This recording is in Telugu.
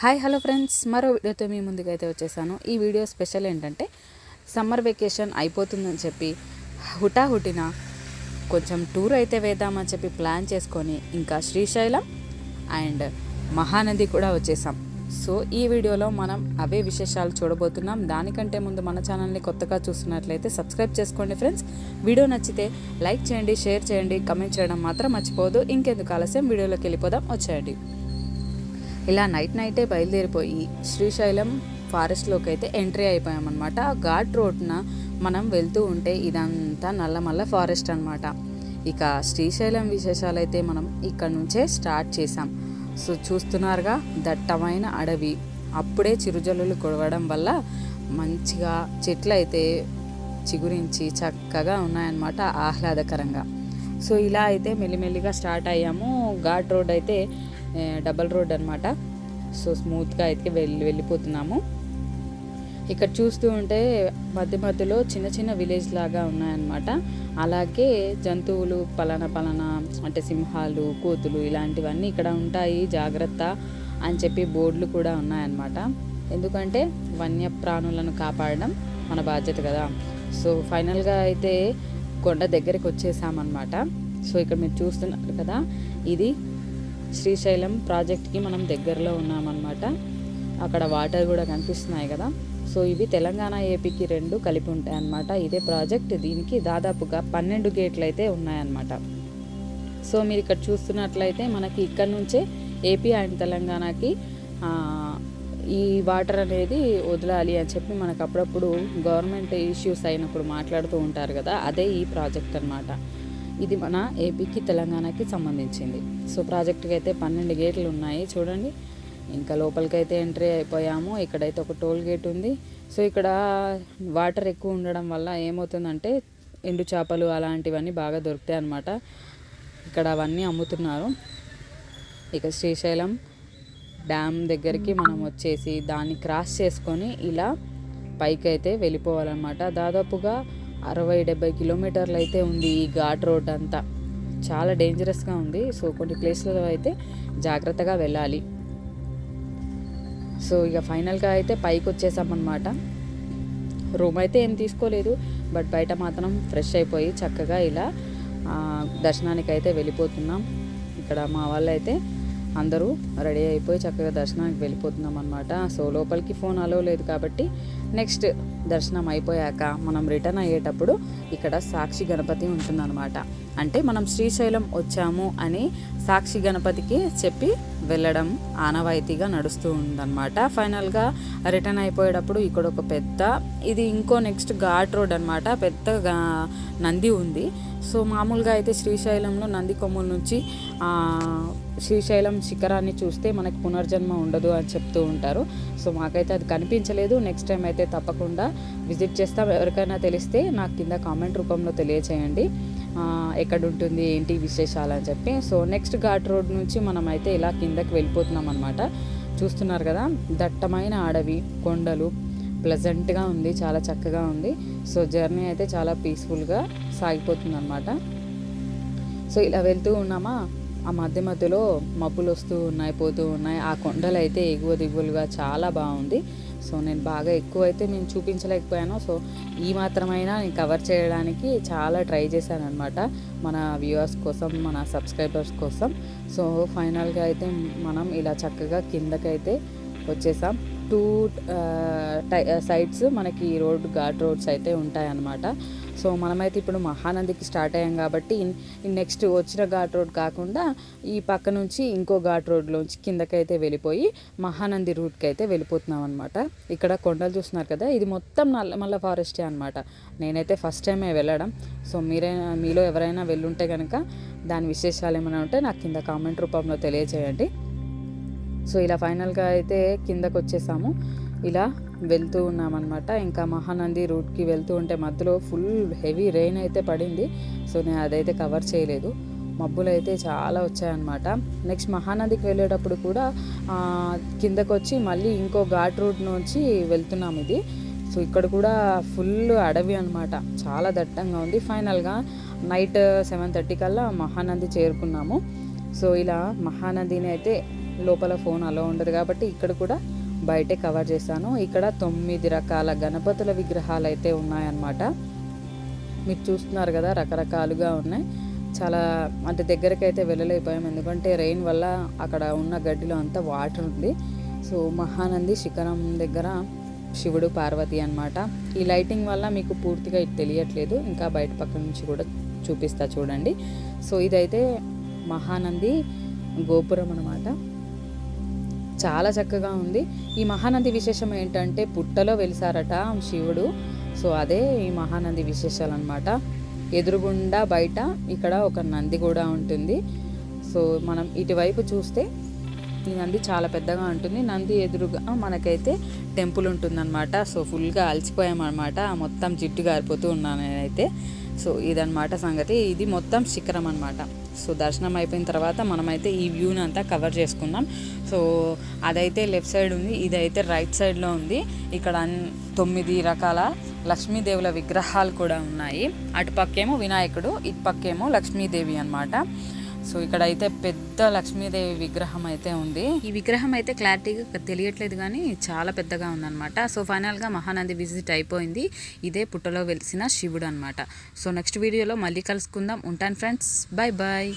Hi hello friends. మరో వీడియోతో మీ ముందుకు అయితే వచ్చేసాను. ఈ వీడియో స్పెషల్ ఏంటంటే సమ్మర్ వెకేషన్ అయిపోతుందని చెప్పి హుటాహుటిన కొంచెం టూర్ అయితే వేద్దామని చెప్పి ప్లాన్ చేసుకొని ఇంకా శ్రీశైలం అండ్ మహానది కూడా వచ్చేసాం. సో ఈ వీడియోలో మనం అవే విశేషాలు చూడబోతున్నాం. దానికంటే ముందు మన ఛానల్ని కొత్తగా చూస్తున్నట్లయితే సబ్స్క్రైబ్ చేసుకోండి ఫ్రెండ్స్. వీడియో నచ్చితే లైక్ చేయండి షేర్ చేయండి కమెంట్ చేయడం మాత్రం మర్చిపోదు ఇంకెందుకు ఆలస్యం? వీడియోలోకి వెళ్ళిపోదాం. వచ్చేయండి. ఇలా నైట్ నైటే బయలుదేరిపోయి శ్రీశైలం ఫారెస్ట్లోకి అయితే ఎంట్రీ అయిపోయామన్నమాట. ఘాట్ రోడ్న మనం వెళ్తూ ఉంటే ఇదంతా నల్లమల్ల ఫారెస్ట్ అనమాట ఇక శ్రీశైలం విశేషాలు అయితే మనం ఇక్కడ నుంచే స్టార్ట్ చేసాం సో చూస్తున్నారుగా దట్టమైన అడవి. అప్పుడే చిరుజల్లులు కొడవడం వల్ల మంచిగా చెట్లు అయితే చిగురించి చక్కగా ఉన్నాయన్నమాట ఆహ్లాదకరంగా. సో ఇలా అయితే మెల్లిమెల్లిగా స్టార్ట్ అయ్యాము. ఘాట్ రోడ్ అయితే డబల్ రోడ్ అనమాట సో స్మూత్గా అయితే వెళ్ళి వెళ్ళిపోతున్నాము. ఇక్కడ చూస్తూ ఉంటే మధ్య మధ్యలో చిన్న చిన్న విలేజ్ లాగా ఉన్నాయన్నమాట. అలాగే జంతువులు పలానా పలానా అంటే సింహాలు కోతులు ఇలాంటివన్నీ ఇక్కడ ఉంటాయి జాగ్రత్త అని చెప్పి బోర్డులు కూడా ఉన్నాయన్నమాట. ఎందుకంటే వన్యప్రాణులను కాపాడడం మన బాధ్యత కదా. సో ఫైనల్గా అయితే కొండ దగ్గరికి వచ్చేసామన్నమాట. సో ఇక్కడ మీరు చూస్తున్నారు కదా ఇది శ్రీశైలం ప్రాజెక్ట్కి మనం దగ్గరలో ఉన్నామన్నమాట. అక్కడ వాటర్ కూడా కనిపిస్తున్నాయి కదా. సో ఇవి తెలంగాణ ఏపీకి రెండు కలిపి ఉంటాయి అన్నమాట ఇదే ప్రాజెక్ట్. దీనికి దాదాపుగా పన్నెండు గేట్లు అయితే ఉన్నాయన్నమాట. సో మీరు ఇక్కడ చూస్తున్నట్లయితే మనకి ఇక్కడ నుంచే ఏపీ అండ్ తెలంగాణకి ఈ వాటర్ అనేది వదలాలి అని చెప్పి మనకు అప్పుడప్పుడు గవర్నమెంట్ ఇష్యూస్ అయినప్పుడు మాట్లాడుతూ ఉంటారు కదా అదే ఈ ప్రాజెక్ట్ అన్నమాట. ఇది మన ఏపీకి తెలంగాణకి సంబంధించింది. సో ప్రాజెక్ట్కి అయితే పన్నెండు గేట్లు ఉన్నాయి చూడండి. ఇంకా లోపలికైతే అయితే ఎంట్రీ అయిపోయాము. ఇక్కడైతే ఒక టోల్ గేట్ ఉంది. సో ఇక్కడ వాటర్ ఎక్కువ ఉండడం వల్ల ఏమవుతుందంటే ఎండు చేపలు అలాంటివన్నీ బాగా దొరుకుతాయి అన్నమాట. ఇక్కడ అవన్నీ అమ్ముతున్నారు. ఇక శ్రీశైలం డ్యామ్ దగ్గరికి మనం వచ్చేసి దాన్ని క్రాస్ చేసుకొని ఇలా పైకి అయితే వెళ్ళిపోవాలన్నమాట. దాదాపుగా అరవై డెబ్బై కిలోమీటర్లు అయితే ఉంది ఈ ఘాట్ రోడ్ అంతా. చాలా డేంజరస్గా ఉంది. సో కొన్ని ప్లేస్లలో అయితే జాగ్రత్తగా వెళ్ళాలి. సో ఇక ఫైనల్గా అయితే పైకి వచ్చేసామన్నమాట రూమ్ అయితే ఏం తీసుకోలేదు. బట్ బయట మాత్రం ఫ్రెష్ అయిపోయి చక్కగా ఇలా దర్శనానికి అయితే వెళ్ళిపోతున్నాం. ఇక్కడ మా వాళ్ళు అయితే అందరూ రెడీ అయిపోయి చక్కగా దర్శనానికి వెళ్ళిపోతున్నాం అనమాట సో లోపలికి ఫోన్ అలో లేదు కాబట్టి నెక్స్ట్ దర్శనం అయిపోయాక మనం రిటర్న్ అయ్యేటప్పుడు ఇక్కడ సాక్షి గణపతి ఉంటుందన్నమాట. అంటే మనం శ్రీశైలం వచ్చాము అని సాక్షి గణపతికి చెప్పి వెళ్ళడం ఆనవాయితీగా నడుస్తూ ఉందన్నమాట. ఫైనల్గా రిటర్న్ అయిపోయేటప్పుడు ఇక్కడ ఒక పెద్ద ఇది ఇంకో నెక్స్ట్ ఘాట్ రోడ్ అనమాట పెద్ద గా- నంది ఉంది. సో మామూలుగా అయితే శ్రీశైలంలో నంది కొమ్ముల నుంచి శ్రీశైలం శిఖరాన్ని చూస్తే మనకి పునర్జన్మ ఉండదు అని చెప్తూ ఉంటారు. సో మాకైతే అది కనిపించలేదు. నెక్స్ట్ టైం అయితే తప్పకుండా విజిట్ చేస్తాం. ఎవరికైనా తెలిస్తే నాకు కింద కామెంట్ రూపంలో తెలియచేయండి. ఎక్కడ ఉంటుంది ఏంటి విశేషాలు అని చెప్పి. సో నెక్స్ట్ ఘాట్ రోడ్ నుంచి మనమైతే ఇలా కిందకి వెళ్ళిపోతున్నాం అనమాట చూస్తున్నారు కదా దట్టమైన అడవి కొండలు ప్లెజెంట్గా ఉంది చాలా చక్కగా ఉంది. సో జర్నీ అయితే చాలా పీస్ఫుల్గా సాగిపోతుంది అనమాట సో ఇలా వెళ్తూ ఉన్నామా? ఆ మధ్య మధ్యలో మబ్బులు వస్తూ ఉన్నాయి పోతూ ఉన్నాయి. ఆ కొండలు అయితే ఎగువ దిగువలుగా చాలా బాగుంది. సో నేను బాగా ఎక్కువ అయితే నేను చూపించలేకపోయాను. సో ఈ మాత్రమైనా నేను కవర్ చేయడానికి చాలా ట్రై చేశాను అనమాట మన వ్యూవర్స్ కోసం మన సబ్స్క్రైబర్స్ కోసం. సో ఫైనల్గా అయితే మనం ఇలా చక్కగా కిందకైతే వచ్చేసాం. టూ సైడ్స్ మనకి ఈ రోడ్ ఘాట్ రోడ్స్ అయితే ఉంటాయన్నమాట. సో మనమైతే ఇప్పుడు మహానందికి స్టార్ట్ అయ్యాం కాబట్టి నెక్స్ట్ వచ్చిన ఘాట్ రోడ్ కాకుండా ఈ పక్క నుంచి ఇంకో ఘాట్ రోడ్లోంచి కిందకైతే వెళ్ళిపోయి మహానంది రూట్కి అయితే వెళ్ళిపోతున్నాం అనమాట ఇక్కడ కొండలు చూస్తున్నారు కదా ఇది మొత్తం నల్లమల్ల ఫారెస్టే అనమాట నేనైతే ఫస్ట్ టైమే వెళ్ళడం. సో మీరైనా మీలో ఎవరైనా వెళ్ళుంటే కనుక దాని విశేషాలు ఏమైనా ఉంటే నాకు కింద కామెంట్ రూపంలో తెలియజేయండి సో ఇలా ఫైనల్గా అయితే కిందకు వచ్చేసాము ఇలా వెళ్తూ ఉన్నామన్నమాట. ఇంకా మహానంది రూట్కి వెళ్తూ ఉంటే మధ్యలో ఫుల్ హెవీ రెయిన్ అయితే పడింది. సో నేను అదైతే కవర్ చేయలేదు. మబ్బులు అయితే చాలా వచ్చాయన్నమాట. నెక్స్ట్ మహానదికి వెళ్ళేటప్పుడు కూడా కిందకు వచ్చి మళ్ళీ ఇంకో ఘాట్ రూట్ నుంచి వెళ్తున్నాం ఇది. సో ఇక్కడ కూడా ఫుల్ అడవి అనమాట చాలా దట్టంగా ఉంది. ఫైనల్గా నైట్ సెవెన్ థర్టీ కల్లా మహానంది చేరుకున్నాము. సో ఇలా మహానందిని అయితే లోపల ఫోన్ అలా ఉండదు కాబట్టి ఇక్కడ కూడా బయటే కవర్ చేశాను. ఇక్కడ తొమ్మిది రకాల గణపతుల విగ్రహాలు అయితే ఉన్నాయన్నమాట. మీరు చూస్తున్నారు కదా రకరకాలుగా ఉన్నాయి. చాలా అంటే దగ్గరికి అయితే వెళ్ళలేకపోయాం. ఎందుకంటే రెయిన్ వల్ల అక్కడ ఉన్న గడ్డిలో అంతా వాటర్ ఉంది. సో మహానంది శిఖరం దగ్గర శివుడు పార్వతి అన్నమాట. ఈ లైటింగ్ వల్ల మీకు పూర్తిగా ఇది తెలియట్లేదు. ఇంకా బయట పక్క నుంచి కూడా చూపిస్తా చూడండి. సో ఇదైతే మహానంది గోపురం అనమాట చాలా చక్కగా ఉంది. ఈ మహానంది విశేషం ఏంటంటే పుట్టలో వెలిసారట శివుడు. సో అదే ఈ మహానంది విశేషాలు అనమాట ఎదురుగుండా బయట ఇక్కడ ఒక నంది కూడా ఉంటుంది. సో మనం ఇటువైపు చూస్తే ఈ నంది చాలా పెద్దగా ఉంటుంది. నంది ఎదురుగా మనకైతే టెంపుల్ ఉంటుందన్నమాట. సో ఫుల్గా అలసిపోయామన్నమాట. మొత్తం జిడ్డు గారిపోతూ ఉన్నాను నేనైతే సో ఇదనమాట సంగతి. ఇది మొత్తం శిఖరం అనమాట సో దర్శనం అయిపోయిన తర్వాత మనమైతే ఈ వ్యూని అంతా కవర్ చేసుకుందాం. సో అదైతే లెఫ్ట్ సైడ్ ఉంది ఇదైతే రైట్ సైడ్లో ఉంది. ఇక్కడ తొమ్మిది రకాల లక్ష్మీదేవుల విగ్రహాలు కూడా ఉన్నాయి. అటు పక్కేమో వినాయకుడు ఇటు పక్కేమో లక్ష్మీదేవి అన్నమాట. సో ఇక్కడ అయితే పెద్ద లక్ష్మీదేవి విగ్రహం అయితే ఉంది. ఈ విగ్రహం అయితే క్లారిటీగా తెలియట్లేదు కానీ చాలా పెద్దగా ఉందన్నమాట. సో ఫైనల్గా మహానంది విజిట్ అయిపోయింది. ఇదే పుట్టలో వెలిసిన శివుడు అనమాట సో నెక్స్ట్ వీడియోలో మళ్ళీ కలుసుకుందాం. ఉంటాను ఫ్రెండ్స్. Bye bye